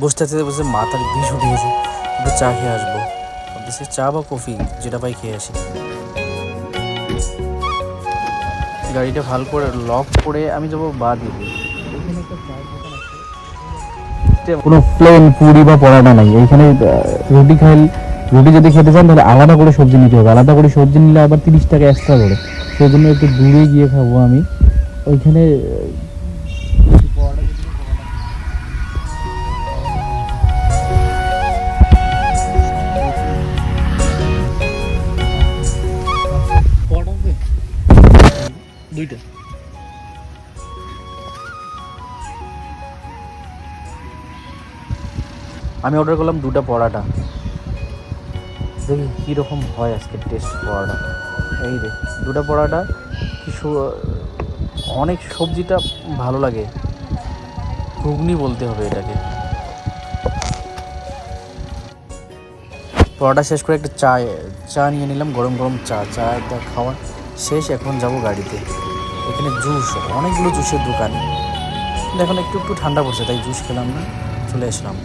বসতে থাকতে বসে মাথার বিষ উঠে গেছে। একটু চা খেয়ে আসব। ভাবতেছি চা বা কফি যেটা পাই খেয়ে আসি। গাড়িটা ভালো করে লক করে আমি যাব বা দিকে। কোনো প্লেন পুরি বা পরাটা নাই। এইখানে রুটি খাই রুটি যদি খেতে চান তাহলে আলাদা করে সবজি নিতে হবে। আলাদা করে সবজি নিলে আবার তিরিশ টাকা এক্সট্রা করে। সেই জন্য একটু দূরে গিয়ে খাব আমি। ওইখানে দুইটা। আমি অর্ডার করলাম দুটা পরাটা। দেখি কীরকম হয় আজকে টেস্ট পরাটা। এই রে, দুটা পরাটা কি সু- অনেক সবজিটা ভালো লাগে। ঘুগনি বলতে হবে এটাকে। পরোটা শেষ করে একটা চা চা নিয়ে নিলাম, গরম গরম চা। চা একটা খাওয়া। শেষ, এখন যাব গাড়িতে। এখানে জুস, অনেকগুলো জুসের দোকান। এখন একটু একটু ঠান্ডা পড়ছে, তাই জুস খেলাম না। চলে আসলাম।